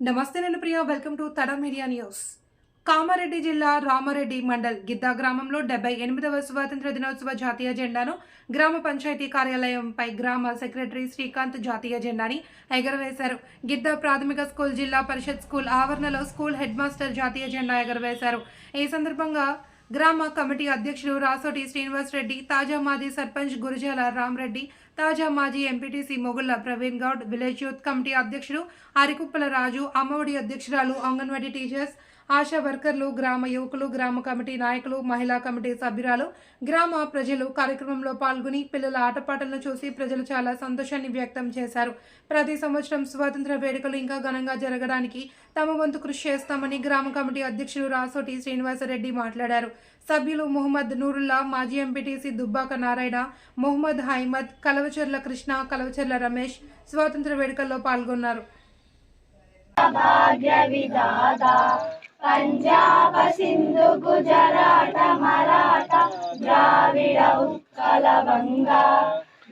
నమస్తే నేను Priya welcome to Tada media news Kamareddy జిల్లా రామారెడ్డి మండల్ గిద్దా గ్రామంలో డెబ్బై ఎనిమిదవ స్వాతంత్ర దినోత్సవ జాతీయ జెండాను గ్రామ పంచాయతీ కార్యాలయంపై గ్రామ సెక్రటరీ శ్రీకాంత్ జాతీయ జెండాని ఎగరవేశారు. గిద్దా ప్రాథమిక స్కూల్ జిల్లా పరిషత్ స్కూల్ ఆవరణలో స్కూల్ హెడ్ మాస్టర్ జాతీయ జెండా ఎగరవేశారు. ఈ సందర్భంగా గ్రామ కమిటీ అధ్యక్షుడు రాసోటి శ్రీనివాస్ రెడ్డి తాజా మాజీ సర్పంచ్ గురుజాల రామరెడ్డి తాజా మాజీ MPTC Mogulla Praveen Goud village youth committee అధ్యక్షుడు అరికుప్పల రాజు అమ్మఒడి అధ్యక్షురాలు అంగన్వాడీ టీచర్స్ ఆశా వర్కర్లు గ్రామ యువకులు గ్రామ కమిటీ నాయకులు మహిళా కమిటీ సభ్యురాలు గ్రామ ప్రజలు కార్యక్రమంలో పాల్గొని పిల్లల ఆటపాటలను చూసి ప్రజలు చాలా సంతోషాన్ని వ్యక్తం చేశారు. ప్రతి సంవత్సరం స్వాతంత్ర వేడుకలు ఇంకా ఘనంగా జరగడానికి తమ వంతు కృషి చేస్తామని గ్రామ కమిటీ అధ్యక్షుడు రాసోటి శ్రీనివాసరెడ్డి మాట్లాడారు. సభ్యులు మొహమ్మద్ నూరుల్లా మాజీ ఎంపీటీసీ దుబ్బాక నారాయణ మొహమ్మద్ హైమద్ కలవచర్ల కృష్ణ కలవచర్ల రమేష్ స్వాతంత్ర వేడుకల్లో పాల్గొన్నారు. భాగ్య పంజాబ సింధు గుజరాట మరాఠ ద్రావిడ ఉత్కల వంగ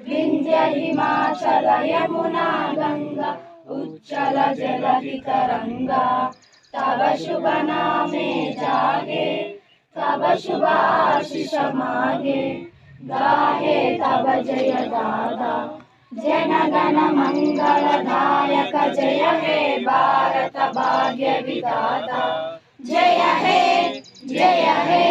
వింధ్య హిమాచల యమునా గంగ ఉచ్చల జలధి తరంగ తవ శుభ నామే జాగే తవ శుభ ఆశిష మాగే గాహే తవ జయ దాదా జనగణ మంగళదాయక జయ హే భారత భాగ్య విధాత. జయ హే జయ హే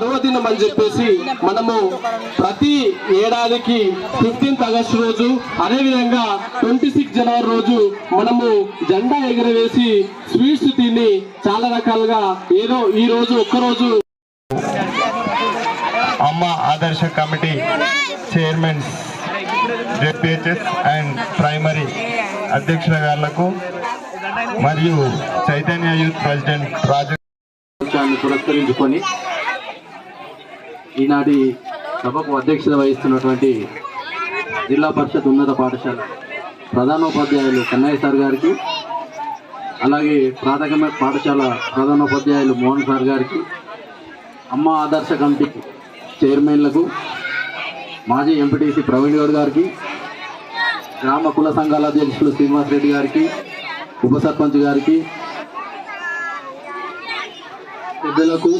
పర్వదినం అని చెప్పేసి మనము ప్రతి ఏడాదికి ఫిఫ్టీన్త్ ఆగస్ట్ రోజు అదేవిధంగా ట్వంటీ సిక్స్ జనవరి రోజు మనము జెండా ఎగరవేసి స్వీట్స్ తిని చాలా రకాలుగా ఏదో ఈ రోజు ఒక్కరోజు Amma Adarsha committee chairman ZPHS and primary అధ్యక్షుల గారులకు మరియు చైతన్య యూత్ ప్రెసిడెంట్ రాజు పురస్కరించుకొని ఈనాటి సభకు అధ్యక్షత వహిస్తున్నటువంటి జిల్లా పరిషత్ ఉన్నత పాఠశాల ప్రధానోపాధ్యాయులు కన్నయ్య సార్ గారికి అలాగే ప్రాథమిక పాఠశాల ప్రధానోపాధ్యాయులు మోహన్ సార్ గారికి అమ్మ ఆదర్శ కమిటీ చైర్మన్లకు మాజీ ఎంపీటీసీ ప్రవీణ్ గౌడ్ గారికి గ్రామ కుల సంఘాల అధ్యక్షులు శ్రీనివాస్ రెడ్డి గారికి ఉప సర్పంచ్ గారికి పెద్దలకు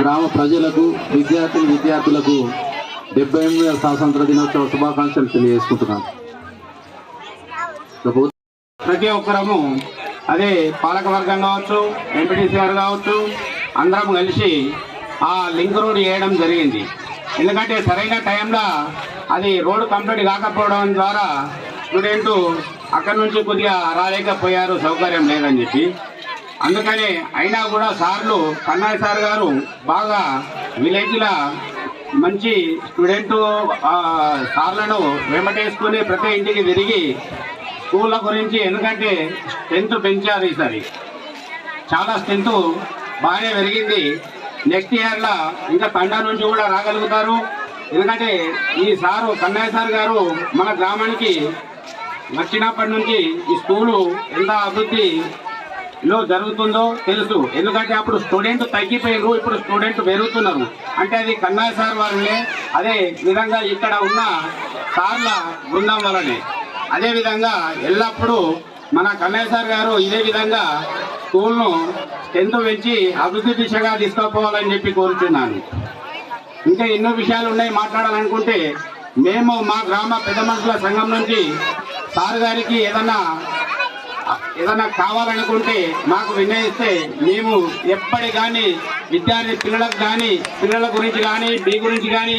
గ్రామ ప్రజలకు విద్యార్థులు విద్యార్థులకు డెబ్బై ఎనిమిదవ స్వాతంత్ర దినోత్సవ శుభాకాంక్షలు తెలియజేసుకుంటున్నాను. ప్రతి ఒక్కరము అదే పాలక వర్గం కావచ్చు ఎంపీటీసీ గారు కావచ్చు అందరం కలిసి ఆ లింక్ రోడ్ వేయడం జరిగింది. ఎందుకంటే సరైన టైంలో అది రోడ్డు కంప్లీట్ కాకపోవడం ద్వారా స్టూడెంట్ అక్కడి నుంచి కొద్దిగా రాలేకపోయారు సౌకర్యం లేదని చెప్పి. అందుకనే అయినా కూడా సార్లు కన్నాయ్ సార్ గారు బాగా విలేజ్లో మంచి స్టూడెంట్ సార్లను వెంబటేసుకుని ప్రతి ఇంటికి తిరిగి స్కూళ్ళ గురించి ఎందుకంటే స్ట్రెంత్ పెంచారు ఈసారి. చాలా స్ట్రెంత్ బాగానే పెరిగింది. నెక్స్ట్ ఇయర్లో ఇంకా తండా నుంచి కూడా రాగలుగుతారు. ఎందుకంటే ఈ సారు కన్నయ్య సార్ గారు మన గ్రామానికి వచ్చినప్పటి నుంచి ఈ స్కూలు ఎంత లో జరుగుతుందో తెలుసు. ఎందుకంటే అప్పుడు స్టూడెంట్ తగ్గిపోయారు ఇప్పుడు స్టూడెంట్ పెరుగుతున్నారు. అంటే అది కన్నా సార్ వల్లనే అదే విధంగా ఇక్కడ ఉన్న సార్ల బృందం వలనే. అదేవిధంగా ఎల్లప్పుడూ మన కన్నయ్య సార్ గారు ఇదే విధంగా స్కూల్ను టెన్త్ పెంచి అభివృద్ధి దిశగా తీసుకుపోవాలని చెప్పి కోరుతున్నాను ఇంకా ఎన్నో విషయాలు ఉన్నాయి మాట్లాడాలనుకుంటే మేము మా గ్రామ పెద్ద మనుషుల సంఘం నుంచి సార్ గారికి ఏదన్నా ఏదన్నా కావాలనుకుంటే మాకు విన్నయిస్తే మేము ఎప్పటి కానీ విద్యార్థి పిల్లలకు కానీ పిల్లల గురించి కానీ మీ గురించి కానీ